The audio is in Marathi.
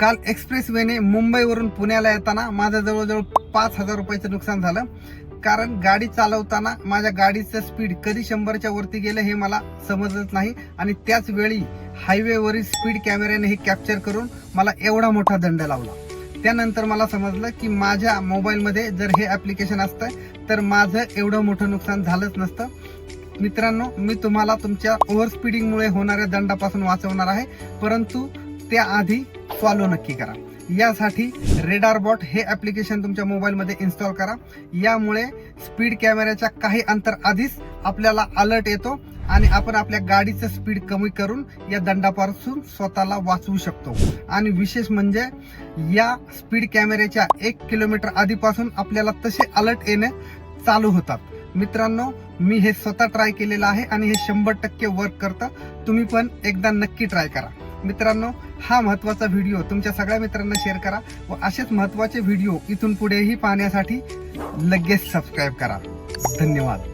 काल एक्सप्रेस वेने मुंबईवरून पुण्याला येताना माझं जवळजवळ पाच हजार रुपयाचं नुकसान झालं. कारण गाडी चालवताना माझ्या गाडीचं स्पीड कधी शंभरच्या वरती गेलं हे मला समजत नाही आणि त्याच वेळी हायवेवरील स्पीड कॅमेऱ्याने हे कॅप्चर करून मला एवढा मोठा दंड लावला. त्यानंतर मला समजलं की माझ्या मोबाईलमध्ये जर हे ॲप्लिकेशन असतं तर माझं एवढं मोठं नुकसान झालंच नसतं. मित्रांनो मी तुम्हाला तुमच्या ओव्हर स्पीडिंगमुळे होणाऱ्या दंडापासून वाचवणार आहे. परंतु त्याआधी फॉलो नक्की करा. यासाठी रेडार बॉट हे ॲप्लिकेशन तुमच्या मोबाईलमध्ये इन्स्टॉल करा. यामुळे स्पीड कॅमेऱ्याच्या काही अंतर आधीच आपल्याला अलर्ट येतो आणि आपण आपल्या गाडीचं स्पीड कमी करून या दंडापासून स्वतःला वाचवू शकतो. आणि विशेष म्हणजे या स्पीड कॅमेऱ्याच्या एक किलोमीटर आधीपासून आपल्याला तसे अलर्ट येणे चालू होतात. मित्रांनो मी हे स्वतः ट्राय केलेलं आहे आणि हे शंभर टक्के वर्क करतं. तुम्ही पण एकदा नक्की ट्राय करा. मित्रांनो हा महत्त्वाचा व्हिडिओ तुमच्या सगळ्या मित्रांना शेअर करा व असेच महत्त्वाचे व्हिडिओ इथून पुढेही पाहण्यासाठी लगेच सबस्क्राईब करा. धन्यवाद.